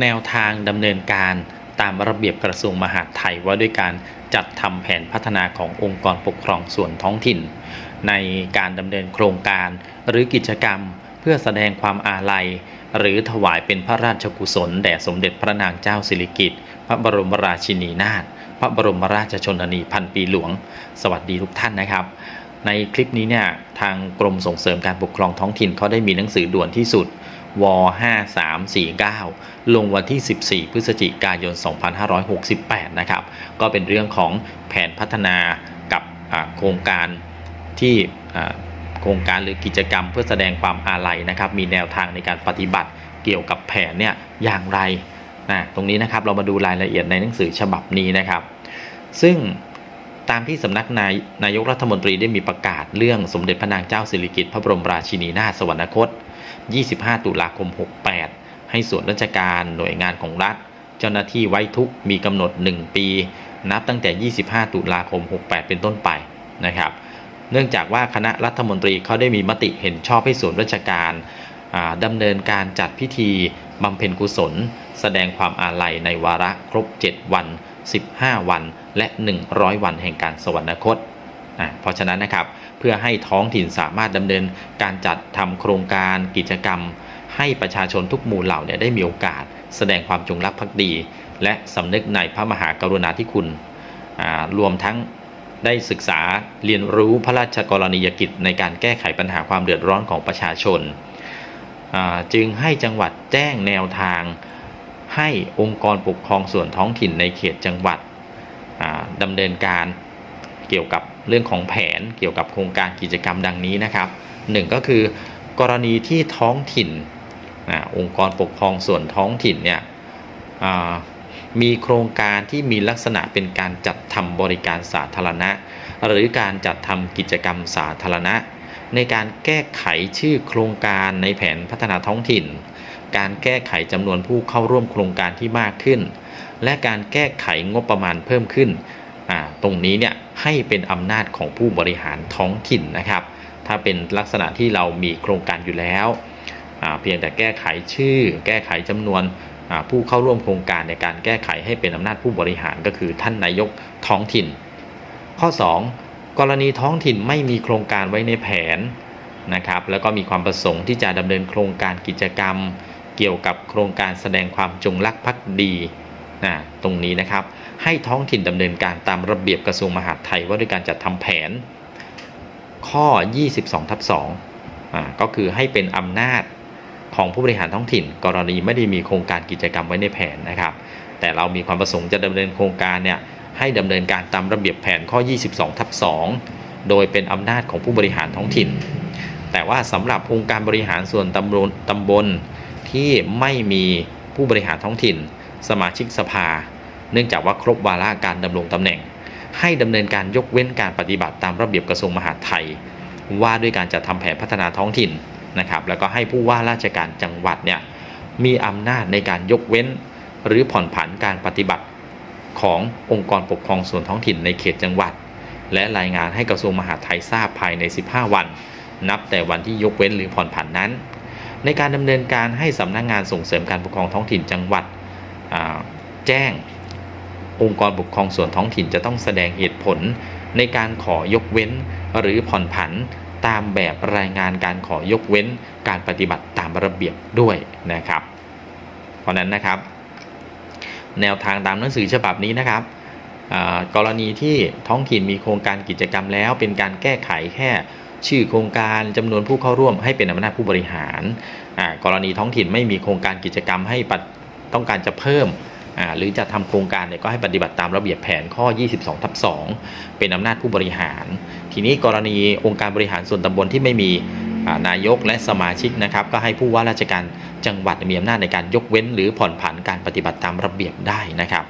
แนวทางดำเนินการตามระเบียบกระทรวงมหาดไทยว่าด้วยการจัดทำแผนพัฒนาขององค์กรปกครองส่วนท้องถิ่น ในการดำเนินโครงการหรือกิจกรรม เพื่อแสดงความอาลัย หรือถวายเป็นพระราชกุศล แด่สมเด็จพระนางเจ้าสิริกิติ์พระบรมราชินีนาถพระบรมราชชนนีพันปีหลวง สวัสดีทุกท่านนะครับ ในคลิปนี้เนี่ยทางกรมส่งเสริมการปกครองท้องถิ่นเขาได้มีหนังสือด่วนที่สุด ว5349 ลงวันที่ 14 พฤศจิกายน 2568 นะครับ ก็เป็นเรื่องของแผนพัฒนากับโครงการที่โครงการหรือกิจกรรมเพื่อแสดงความอาลัยนะครับ มีแนวทางในการปฏิบัติเกี่ยวกับแผนเนี่ยอย่างไรนะตรงนี้นะครับเรามาดูรายละเอียดในหนังสือฉบับนี้นะครับ ซึ่งตามที่สำนักนายนายกรัฐมนตรีได้มีประกาศเรื่องสมเด็จพระนางเจ้าสิริกิติ์พระบรมราชินีนาถสวรรคต 25 ตุลาคม 68 ให้ส่วนราชการหน่วยงานของรัฐ เจ้าหน้าที่ไว้ทุกมีกำหนด 1 ปี นับตั้งแต่ 25 ตุลาคม 68 เป็นต้นไปนะครับ เนื่องจากว่าคณะรัฐมนตรีเขาได้มีมติเห็นชอบให้ส่วนราชการดำเนินการจัดพิธีบำเพ็ญกุศล แสดงความอาลัยในวาระครบ 7 วัน 15 วัน และ 100 วันแห่งการสวรรคตอ่าเพราะฉะนั้นนะครับ เพื่อให้ท้องถิ่นสามารถดำเนินการจัดทำโครงการกิจกรรม ให้ประชาชนทุกหมู่เหล่าเนี่ยได้มีโอกาส แสดงความจงรักภักดี และสำนึกในพระมหากรุณาธิคุณรวมทั้งได้ศึกษาเรียนรู้พระราชกรณียกิจในการแก้ไขปัญหาความเดือดร้อนของประชาชน จึงให้จังหวัดแจ้งแนวทาง ให้องค์กรปกครองส่วนท้องถิ่นในเขตจังหวัดดำเนินการ เกี่ยวกับเรื่องของแผนเกี่ยวกับโครงการกิจกรรมดังนี้นะครับหนึ่งก็คือกรณีที่ท้องถิ่นอาองค์กรปกครองส่วนท้องถิ่นเนี่ยมีโครงการที่มีลักษณะเป็นการจัดทำบริการสาธารณะ หรือการจัดทำกิจกรรมสาธารณะ ในการแก้ไขชื่อโครงการในแผนพัฒนาท้องถิ่น การแก้ไขจำนวนผู้เข้าร่วมโครงการที่มากขึ้น และการแก้ไขงบประมาณเพิ่มขึ้น ตรงนี้เนี่ย ให้เป็นอำนาจของผู้บริหารท้องถิ่นนะครับ ถ้าเป็นลักษณะที่เรามีโครงการอยู่แล้วเพียงแต่แก้ไขชื่อ แก้ไขจำนวนผู้เข้าร่วมโครงการในการแก้ไขให้เป็นอำนาจผู้บริหารก็คือท่านนายกท้องถิ่น ข้อ 2 กรณีท้องถิ่นไม่มีโครงการไว้ในแผนนะครับแล้วก็มีความประสงค์ที่จะดำเนินโครงการกิจกรรม เกี่ยวกับโครงการแสดงความจงรักภักดี นะตรงนี้นะครับ ให้ท้องถิ่นดำเนินการตามระเบียบกระทรวงมหาดไทยว่าด้วยการจัดทำแผน ข้อ 22ทับ2อ่าก็คือให้เป็นอำนาจของผู้บริหารท้องถิ่น กรณีไม่ได้มีโครงการกิจกรรมไว้ในแผนนะครับ แต่เรามีความประสงค์จะดำเนินโครงการเนี่ยให้ดำเนินการตามระเบียบแผนข้อ 22ทับ2โดยเป็นอำนาจของผู้บริหารท้องถิ่น แต่ว่าสำหรับองค์การบริหารส่วนตำบลตำบลที่ไม่มีผู้บริหารท้องถิ่น สมาชิกสภา เนื่องจากว่าครบวาระการดำรงตำแหน่ง ให้ดำเนินการยกเว้นการปฏิบัติตามระเบียบกระทรวงมหาดไทย ว่าด้วยการจัดทำแผนพัฒนาท้องถิ่นนะครับแล้วก็ให้ผู้ว่าราชการจังหวัดเนี่ยมีอำนาจในการยกเว้น หรือผ่อนผันการปฏิบัติขององค์กรปกครองส่วนท้องถิ่นในเขตจังหวัด และรายงานให้กระทรวงมหาดไทยทราบภายใน 15 วัน นับแต่วันที่ยกเว้นหรือผ่อนผันนั้น ในการดำเนินการให้สำนักงานส่งเสริมการปกครองท้องถิ่นจังหวัด แจ้ง องค์กรปกครองส่วนท้องถิ่นจะต้องแสดงเหตุผล ในการขอยกเว้น หรือผ่อนผันตามแบบรายงานการขอยกเว้น การปฏิบัติตามระเบียบด้วยนะครับ เพราะนั้นนะครับ แนวทางตามหนังสือฉบับนี้นะครับกรณีที่ท้องถิ่นมีโครงการกิจกรรมแล้ว เป็นการแก้ไขแค่ชื่อโครงการจำนวนผู้เข้าร่วมให้เป็นอำนาจผู้บริหาร กรณีท้องถิ่นไม่มีโครงการกิจกรรมให้ต้องการจะเพิ่ม หรือจะทำโครงการเนี่ยก็ให้ปฏิบัติตามระเบียบแผนข้อ 22ทับ2เป็นอำนาจผู้บริหาร ทีนี้กรณีองค์การบริหารส่วนตำบลที่ไม่มีนายกและสมาชิกนะครับ ก็ให้ผู้ว่าราชการจังหวัดมีอำนาจในการยกเว้น หรือผ่อนผันการปฏิบัติตามระเบียบได้นะครับ